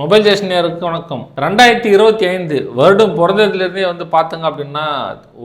Mobile ஸ்டேஷனியருக்கு வணக்கம். ரெண்டாயிரத்தி இருபத்தி ஐந்து வருடம் பிறந்ததுலேருந்தே வந்து பார்த்தங்க அப்படின்னா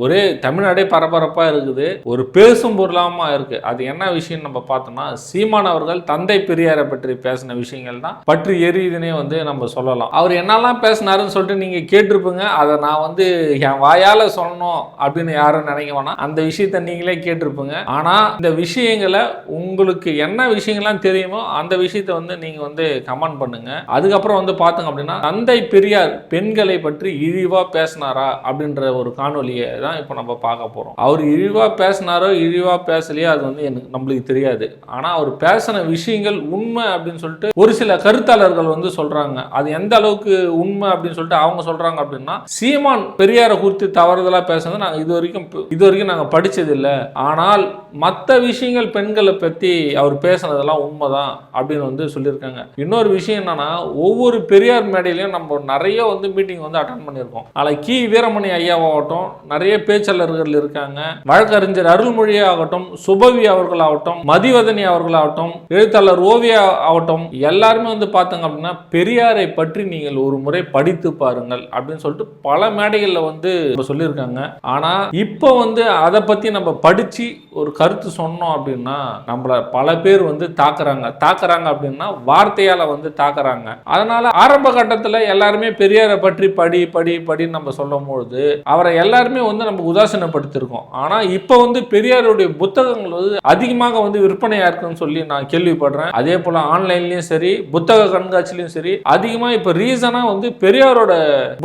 ஒரே தமிழ்நாடே பரபரப்பாக இருக்குது. ஒரு பேசும் பொருளாமா இருக்குது அது என்ன விஷயம் நம்ம பார்த்தோம்னா சீமான் அவர்கள் தந்தை பெரியாரை பற்றி பேசின விஷயங்கள் தான். பற்றி எரியுதுன்னே வந்து நம்ம சொல்லலாம். அவர் என்னெல்லாம் பேசினாருன்னு சொல்லிட்டு நீங்கள் கேட்டிருப்பீங்க. அதை நான் வந்து என் வாயால் சொல்லணும் அப்படின்னு யாரும் நினைக்க வேணாம். அந்த விஷயத்த நீங்களே கேட்டிருப்பீங்க. ஆனால் இந்த விஷயங்களை உங்களுக்கு என்ன விஷயங்கள்லாம் தெரியுமோ அந்த விஷயத்த வந்து நீங்கள் வந்து கமெண்ட் பண்ணுங்கள் அதுக்கப்புறம் வந்து பார்த்தோங்க அப்படின்னா தந்தை பெரியார் பெண்களை பற்றி இழிவா பேசினாரா அப்படின்ற ஒரு காணொலியை தான் இப்போ நம்ம பார்க்க போறோம். அவர் இழிவா பேசினாரோ இழிவா பேசலையோ அது வந்து எனக்கு நம்மளுக்கு தெரியாது. ஆனா அவர் பேசின விஷயங்கள் உண்மை அப்படின்னு சொல்லிட்டு ஒரு சில கருத்தாளர்கள் வந்து சொல்றாங்க. அது எந்த அளவுக்கு உண்மை அப்படின்னு சொல்லிட்டு அவங்க சொல்றாங்க அப்படின்னா சீமான் பெரியாரை குறித்து தவறுதலா பேசுனது நாங்கள் இது வரைக்கும் இது வரைக்கும் நாங்கள் படிச்சது இல்லை ஆனால் மற்ற விஷயங்கள் பெண்களை பற்றி அவர் பேசுனதெல்லாம் உண்மைதான் அப்படின்னு வந்து சொல்லியிருக்காங்க. இன்னொரு விஷயம் என்னன்னா ஒவ்வொரு பெரியார் மேடையிலையும் நம்ம நிறைய வந்து மீட்டிங் வந்து அட்டன் பண்ணியிருக்கோம். அதில் கி. வீரமணி ஐயாவாகட்டும் நிறைய பேச்சாளர்கள் இருக்காங்க. வழக்கறிஞர் அருள்மொழி ஆகட்டும் சுபவி அவர்கள் ஆகட்டும் மதிவதனி அவர்கள் ஆகட்டும் எழுத்தாளர் ஓவியா ஆகட்டும் எல்லாருமே வந்து பார்த்தாங்க அப்படின்னா பெரியாரை பற்றி நீங்கள் ஒரு முறை படித்து பாருங்கள் அப்படின்னு சொல்லிட்டு பல மேடைகளில் வந்து சொல்லியிருக்காங்க. ஆனால் இப்போ வந்து அதை பற்றி நம்ம படித்து ஒரு கருத்து சொன்னோம் அப்படின்னா நம்மளை பல பேர் வந்து தாக்குறாங்க. தாக்குறாங்க அப்படின்னா வார்த்தையால் வந்து தாக்குறாங்க. அதனால் ஆரம்ப கட்டத்தில் எல்லாருமே பெரியாரை பற்றி படி படி படின்னு நம்ம சொல்லும் பொழுது அவரை எல்லாருமே வந்து நம்ம உதாசீனப்படுத்திருக்கோம். ஆனால் இப்போ வந்து பெரியாருடைய புத்தகங்கள் வந்து அதிகமாக வந்து விற்பனையா இருக்குன்னு சொல்லி நான் கேள்விப்படுறேன். அதே போல ஆன்லைன்லயும் சரி புத்தக கண்காட்சிலையும் சரி அதிகமாக இப்போ ரீசனாக வந்து பெரியாரோட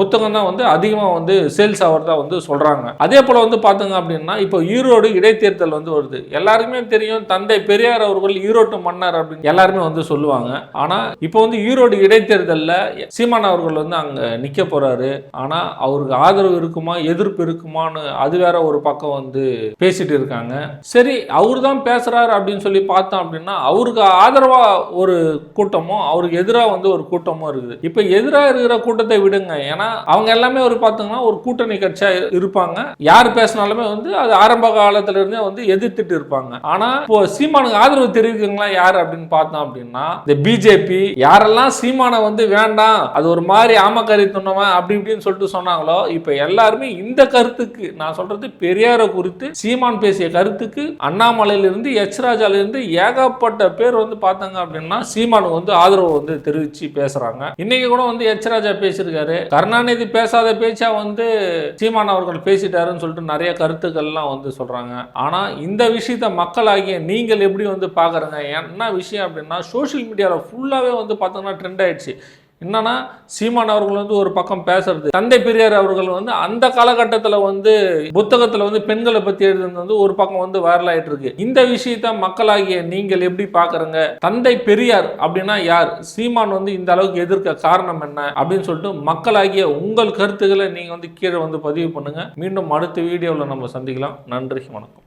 புத்தகம் தான் வந்து அதிகமாக வந்து சேல்ஸ் ஆகிறதா வந்து சொல்றாங்க. அதே போல வந்து பார்த்தோங்க அப்படின்னா இப்போ ஈரோடு இடைத்தேர்தல் வந்து வருது. எல்லாருக்குமே தெரியும் தந்தை பெரியார் அவர்கள் ஈரோட்டு மன்னர் அப்படின்னு எல்லாருமே வந்து சொல்லுவாங்க. ஆனா இப்போ வந்து ஈரோடு இடைத்தேர்தல் தேர்தலில் சீமான் அவர்கள் வந்து அங்க நிக்க போறாரு. ஆனா அவருக்கு ஆதரவு இருக்குமா எதிர்ப்பு இருக்குமான்னு அது வேற ஒரு பக்கம் வந்து பேசிட்டு இருக்காங்க. சரி அவர் தான் பேசுகிறாரு அப்படின்னு சொல்லி பார்த்தோம் அப்படின்னா அவருக்கு ஆதரவா ஒரு கூட்டமும் அவருக்கு எதிராக வந்து ஒரு கூட்டமும் இருக்குது. இப்போ எதிராக இருக்கிற கூட்டத்தை விடுங்க. ஏன்னா அவங்க எல்லாமே ஒரு பார்த்தோம்னா ஒரு கூட்டணி கட்சியா இருப்பாங்க. யார் பேசினாலுமே வந்து அது ஆரம்ப காலத்துல இருந்தே வந்து எதிர்த்துட்டு இருப்பாங்க. ஆனா இப்போ சீமானுக்கு ஆதரவு தெரிவிக்குங்களா யார் அப்படின்னு பார்த்தோம் அப்படின்னா இந்த பிஜேபி யாரெல்லாம் சீமானை வந்து வந்து வேண்டாம் அது ஒரு மாதிரி ஆமக்கறி துண்ணவன் அப்படி இப்படின்னு சொல்லிட்டு சொன்னாங்களோ இப்போ எல்லாருமே இந்த கருத்துக்கு நான் சொல்றது பெரியாரை குறித்து சீமான் பேசிய கருத்துக்கு அண்ணாமலையிலிருந்து எச் ராஜாலிருந்து ஏகப்பட்ட பேர் வந்து பார்த்தாங்க அப்படின்னா சீமானுக்கு வந்து ஆதரவு வந்து தெரிவிச்சு பேசுறாங்க. இன்னைக்கு கூட வந்து எச் ராஜா பேசியிருக்காரு. கருணாநிதி பேசாத பேச்சா வந்து சீமான் அவர்கள் பேசிட்டாருன்னு சொல்லிட்டு நிறைய கருத்துக்கள்லாம் வந்து சொல்றாங்க. ஆனா இந்த விஷயத்த மக்களாகிய நீங்கள் எப்படி வந்து பாக்குறீங்க என்ன விஷயம் அப்படின்னா சோஷியல் மீடியாவில் ஃபுல்லாகவே வந்து பார்த்தோம்னா ட்ரெண்ட் ஆயிடுச்சு. என்னன்னா சீமான் அவர்கள் வந்து ஒரு பக்கம் பேசுறது. தந்தை பெரியார் அவர்கள் வந்து அந்த காலகட்டத்தில் வந்து புத்தகத்தில் வந்து பெண்களை பற்றி எழுதுனது வந்து ஒரு பக்கம் வந்து வைரல் ஆயிட்டு இருக்கு இந்த விஷயத்த மக்களாகிய நீங்கள் எப்படி பார்க்குறீங்க தந்தை பெரியார் அப்படின்னா யார்? சீமான் வந்து இந்த அளவுக்கு எதிர்க்க காரணம் என்ன? அப்படின்னு சொல்லிட்டு மக்களாகிய உங்கள் கருத்துக்களை நீங்கள் வந்து கீழே வந்து பதிவு பண்ணுங்க. மீண்டும் அடுத்த வீடியோவில் நம்ம சந்திக்கலாம். நன்றி வணக்கம்.